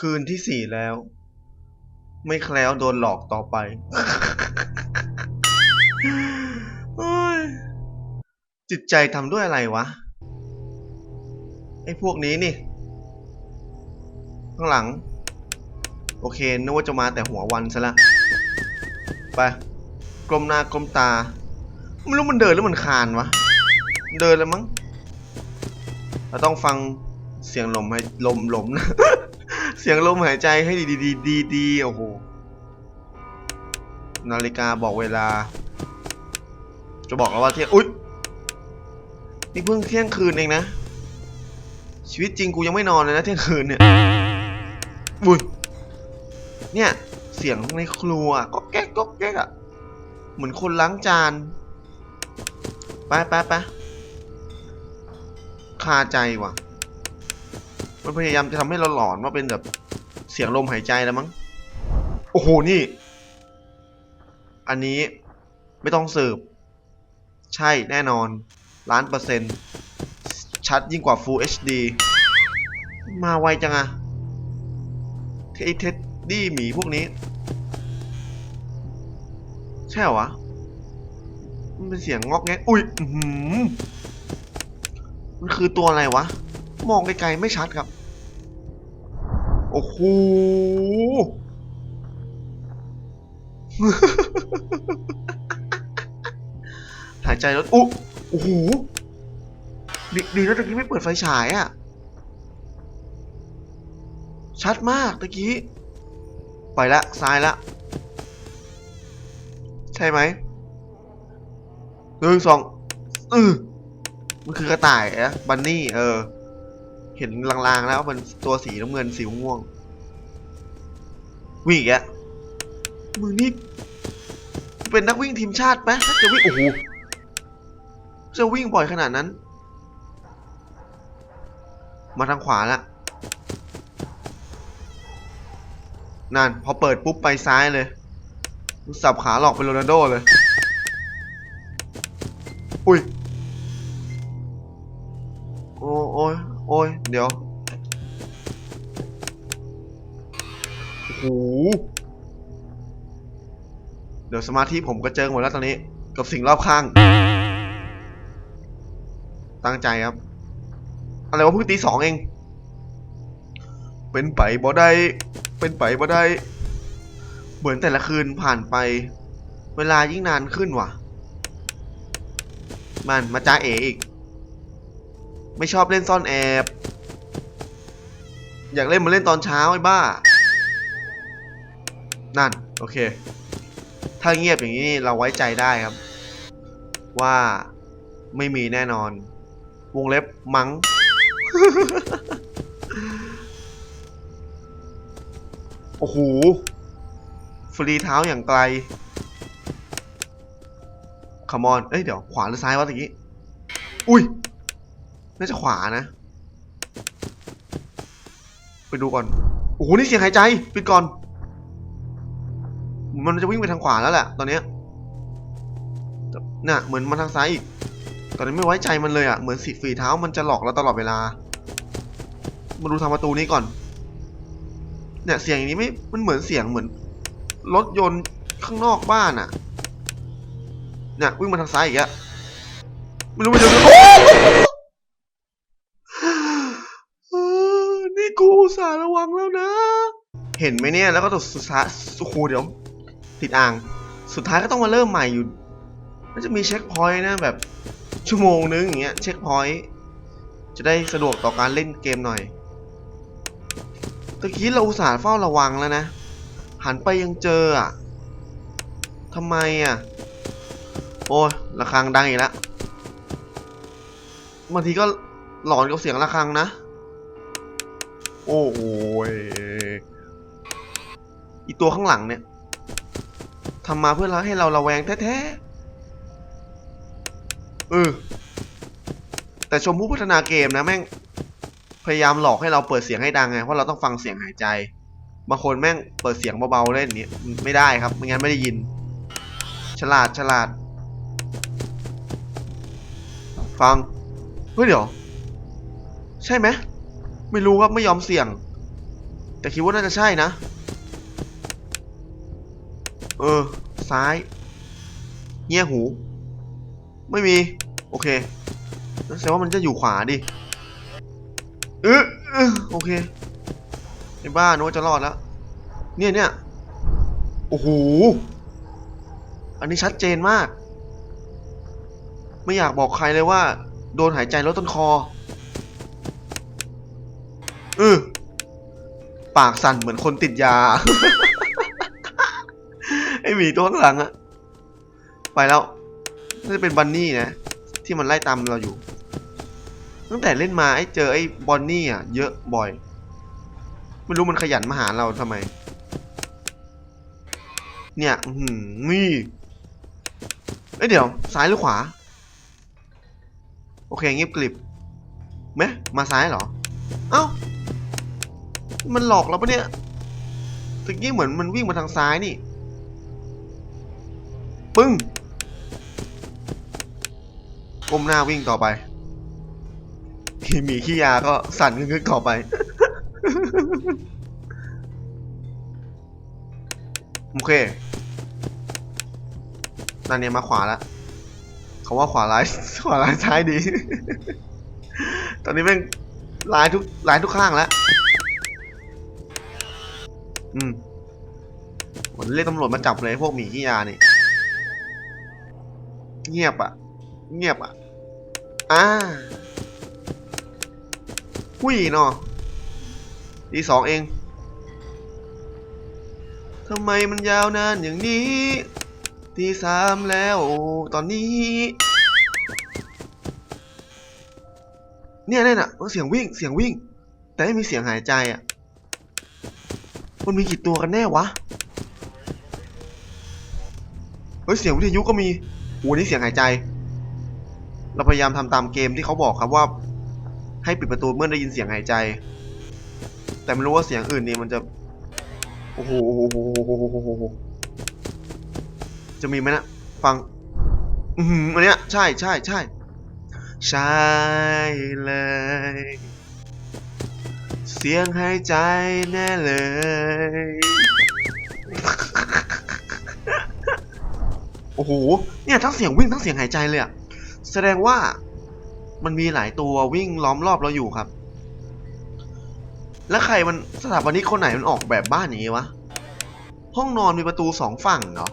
คืนที่สี่แล้ว ไม่แคล้วโดนหลอกต่อไปจิตใจทำด้วยอะไรวะ ไอ้พวกนี้นี่ ข้างหลัง โอเคนึกว่าจะมาแต่หัววันซะละ ไปกลมหน้ากลมตา ไม่รู้มันเดินหรือมันคานวะ เดินแล้วมั้ง เราต้องฟังเสียงลมให้ลมลมนะ เสียงลมหายใจให้ดีดีดีดีโอ้โห นาฬิกาบอกเวลา จะบอกแล้วว่าเที่ยงอุ๊ย นี่เพิ่งเที่ยงคืนเองนะ ชีวิตจริงกูยังไม่นอนเลยนะเที่ยงคืนเนี่ยบุ้ยเนี่ยเสียงในครัวก็แก๊กก็แก๊กอะเหมือนคนล้างจานไปไปไปคาใจว่ะ มันพยายามจะทำให้เราหลอนว่าเป็นแบบเสียงลมหายใจแล้วมั้ง โอ้โห นี่ อันนี้ไม่ต้องสืบ ใช่แน่นอน ล้านเปอร์เซ็นต์ ชัดยิ่งกว่า Full HD มาไวจังอะเทไอ้เท็ดดี้หมีพวกนี้ ใช่เหรอวะ มันเป็นเสียงงอกแงกอุ้ยมันคือตัวอะไรวะ มองไกลๆไม่ชัดครับ โอ้โหหายใจแล้วอุ๊โอ้โหดีดีนะตะกี้ไม่เปิดไฟฉายอะชัดมากตะกี้ ไปละซ้ายละ ใช่ไหมหนึ่งสองอือมันคือกระต่ายอะบันนี่ เออ เห็นลางๆแล้วมันตัวสีน้ำเงินสีม่วง วิ่งอีกแล้วมึงนี่ เป็นนักวิ่งทีมชาติไหมจะวิ่งโอ้โหจะวิ่งบ่อยขนาดนั้น มาทางขวาละนั่น พอเปิดปุ๊บไปซ้ายเลยสับขาหลอกเป็นโรนัลโดเลย อุ้ย โอ้โอ้ย โอ้ย เดี๋ยวโอ้โหเดี๋ยวสมาธิผมก็เจิงหมดแล้วตอนนี้ กับสิ่งรอบข้าง ตั้งใจครับ อะไรวะเพิ่งตีสองเอง เป็นไปบ่ได้ เป็นไปบ่ได้ เหมือนแต่ละคืนผ่านไป เวลายิ่งนานขึ้นว่ะ มันมาจ้าเออีก ไม่ชอบเล่นซ่อนแอบ อยากเล่นมาเล่นตอนเช้าไอ้บ้า นั่น โอเค ถ้าเงียบอย่างนี้เราไว้ใจได้ครับ ว่าไม่มีแน่นอน วงเล็บมัง้ง โอ้โห ฟรีเท้าอย่างไกลคามอน เอ้ย เดี๋ยว ขวาหรือซ้ายวะตะกี้ อุ้ย น่าจะขวานะ ไปดูก่อน โอ้โห นี่เสียงหายใจปิดก่อน มันจะวิ่งไปทางขวาแล้วแหละ ตอนนี้น่ะ เหมือนมาทางซ้ายอีก ตอนนี้ไม่ไว้ใจมันเลยอะ เหมือนสีฝีเท้ามันจะหลอกเราตลอดเวลา มาดูทางประตูนี้ก่อน เนี่ยเสียงอย่างนี้ไม่ มันเหมือนเสียงเหมือนรถยนต์ข้างนอกบ้านอะ เนี่ยวิ่งมาทางซ้ายอีกอะไม่รู้มันจะโอ้เออนี่ กูสาระวังแล้วนะ เห็นไหมเนี่ยแล้วก็สุดท้ายโอ้โหเดี๋ยว ติดอ่าง สุดท้ายก็ต้องมาเริ่มใหม่อยู่มันจะมีเช็คพอยต์นะแบบ ชั่วโมงนึงอย่างเงี้ยเช็คพอยต์จะได้สะดวกต่อการเล่นเกมหน่อยตะกี้เราอุตส่าห์เฝ้าระวังแล้วนะหันไปยังเจออะทำไมอะ โอ้ยระฆังดังอีกแล้วบางทีก็หลอนกับเสียงระฆังนะ โอ้โหอีตัวข้างหลังเนี่ยทำมาเพื่อให้เราระแวงแท้ๆเออแต่ชมผู้พัฒนาเกมนะแม่ง พยายามหลอกให้เราเปิดเสียงให้ดังไงเพราะเราต้องฟังเสียงหายใจบางคนแม่งเปิดเสียงเบาๆเล่นนี้ไม่ได้ครับไม่งั้นไม่ได้ยิน ฉลาดฉลาด ฟังเฮ้ยเดี๋ยว ใช่ไหม ไม่รู้ครับไม่ยอมเสี่ยง แต่คิดว่าน่าจะใช่นะ เออ ซ้าย เงี่ยหู ไม่มี โอเคแสดงว่ามันจะอยู่ขวาดิเออเออโอเคไอ้บ้านึกว่าจะรอดแล้ว เนี่ยเนี่ยโอ้โห อันนี้ชัดเจนมาก ไม่อยากบอกใครเลยว่า โดนหายใจลดต้นคอ เออปากสั่นเหมือนคนติดยา ไอหมีตัวข้างหลังอะไปแล้วน่าจะเป็นบันนี่นะ ที่มันไล่ตามเราอยู่ ตั้งแต่เล่นมาไอ้เจอไอ้บอนนี่อะเยอะบ่อย ไม่รู้มันขยันมาหาเราทำไม เนี่ยอื้อหือนี่เอ้ยเดี๋ยว ซ้ายหรือขวา โอเคเงียบกลิบไหมมาซ้ายเหรอ เอ้า มันหลอกเราปะเนี่ยตะกี้เหมือนมันวิ่งมาทางซ้ายนี่ ปึ้งก้มหน้าวิ่งต่อไปทีหมีขี้ยาก็สั่นงึกๆต่อไป โอเคนั่นเนี่ยมาขวาแล้วเขาว่าขวาร้ายขวาร้ายซ้ายดี ตอนนี้แม่งร้ายทุกร้ายทุกข้างแล้ว อืมวันเรียกตำรวจมาจับเลยพวกหมีขี้ยานี่ เงียบอะ เงียบอะ อ่าหุยเนาะทีสองเองทำไมมันยาวนานอย่างนี้ทีสามแล้วตอนนี้ เนี่ยเนี่ยน่ะเสียงวิ่งเสียงวิ่ง แต่ไม่มีเสียงหายใจอะ มันมีกี่ตัวกันแน่วะ เฮ้ย เสียงวิทยุก็มีโอ้นี่เสียงหายใจ เราพยายามทำตามเกมที่เขาบอกครับว่า ให้ปิดประตูเมื่อได้ยินเสียงหายใจ แต่ไม่รู้ว่าเสียงอื่นนี่มันจะ โอ้โหจะมีไหมนะ ฟัง อือหืออันเนี้ย ใช่ใช่ใช่ ใช่เลย เสียงหายใจแน่เลย โอ้โห เนี่ยทั้งเสียงวิ่งทั้งเสียงหายใจเลยอะแสดงว่ามันมีหลายตัววิ่งล้อมรอบเราอยู่ครับ แล้วใครมันสถาปนิกคนไหนมันออกแบบบ้านอย่างงี้วะ ห้องนอนมีประตูสองฝั่งเหรอ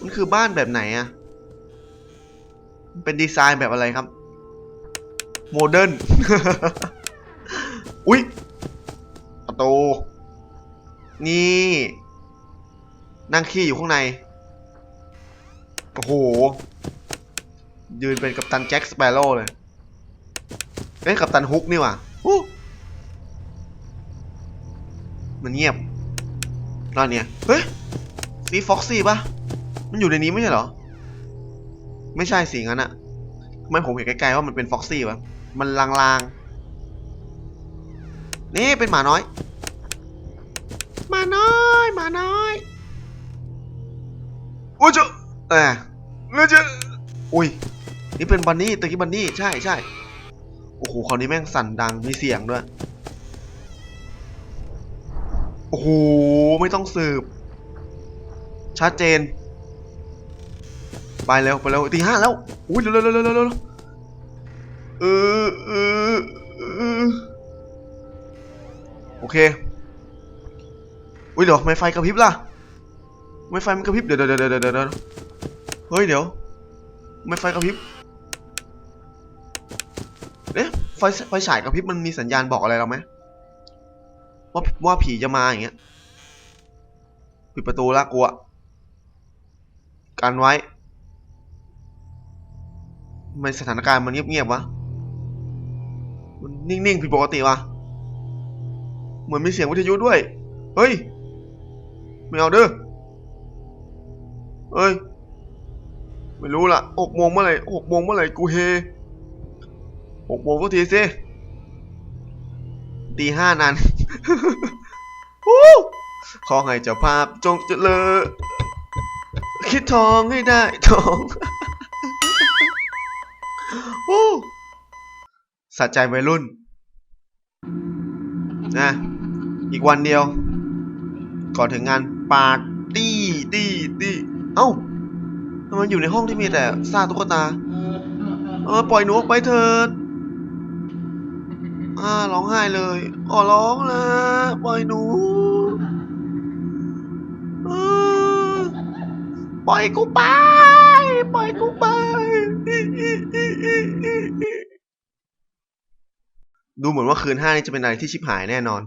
มันคือบ้านแบบไหนอะเป็นดีไซน์แบบอะไรครับ โมเดิร์น อุ๊ยประตู นี่ นั่งขี้อยู่ข้างใน โอ้โห ยืนเป็นกัปตันแจ็คสเปโร่เลยเอ้ยกัปตันฮุกนี่ว่ะมันเงียบตอนเนี้ยเฮ้ยสีฟ็อกซี่ปะมันอยู่ในนี้ไม่ใช่เหรอ ไม่ใช่สีงั้นอะทำไมผมเห็นไกลๆว่ามันเป็นฟ็อกซี่ปะมันลางๆ นี่เป็นหมาน้อยหมาน้อยหมาน้อยโอ้ยเจ้าเงยเจ้าอุ้ยนี่เป็นบันนี่ตะกี้บันนี่ใช่ใช่โอ้โหคราวนี้แม่งสั่นดังมีเสียงด้วยโอ้โหไม่ต้องสืบ ชัดเจน ไปเร็วไปเร็วตีห้าแล้วอุ้ยเร็วเร็วเร็วเร็วเร็วเออเออเออ โอเค อุ้ยเดี๋ยวไม่ไฟกระพริบล่ะ ไม่ไฟมันกระพริบเดี๋ยวเดี๋ยวเดี๋ยวเดี๋ยวเฮ้ยเดี๋ยว ไม่ไฟกระพริบเอ๊ะไฟไฟฉายกระพริบมันมีสัญญาณบอกอะไรเราไหมว่าว่าผีจะมาอย่างเงี้ย ปิดประตูละกลัว กันไว้ทำไมสถานการณ์มันเงียบๆวะ มันนิ่งๆผิดปกติวะ เหมือนมีเสียงวิทยุด้วย เฮ้ยไม่เอาเด้อเฮ้ย ไม่รู้ละหกโมงเมื่อไหร่หกโมงเมื่อไหร่กูเฮหกโมงก็ทีสิตีห้านานฮู้ขอให้เจ้าภาพจงเจริญคิดทองให้ได้ทองสะใจวัยรุ่น นะอีกวันเดียว ก่อนถึงงานปาร์ตี้ตี้ตี้เอ้าทำไมอยู่ในห้องที่มีแต่ซาตุ๊กตา เออปล่อยหนูออกไปเถิดอ่าร้องไห้เลยขอร้องละปล่อยหนูปล่อยกูไป ปล่อยกูไป ดูเหมือนว่าคืนห้านี้จะเป็นอะไรที่ชิบหายแน่นอน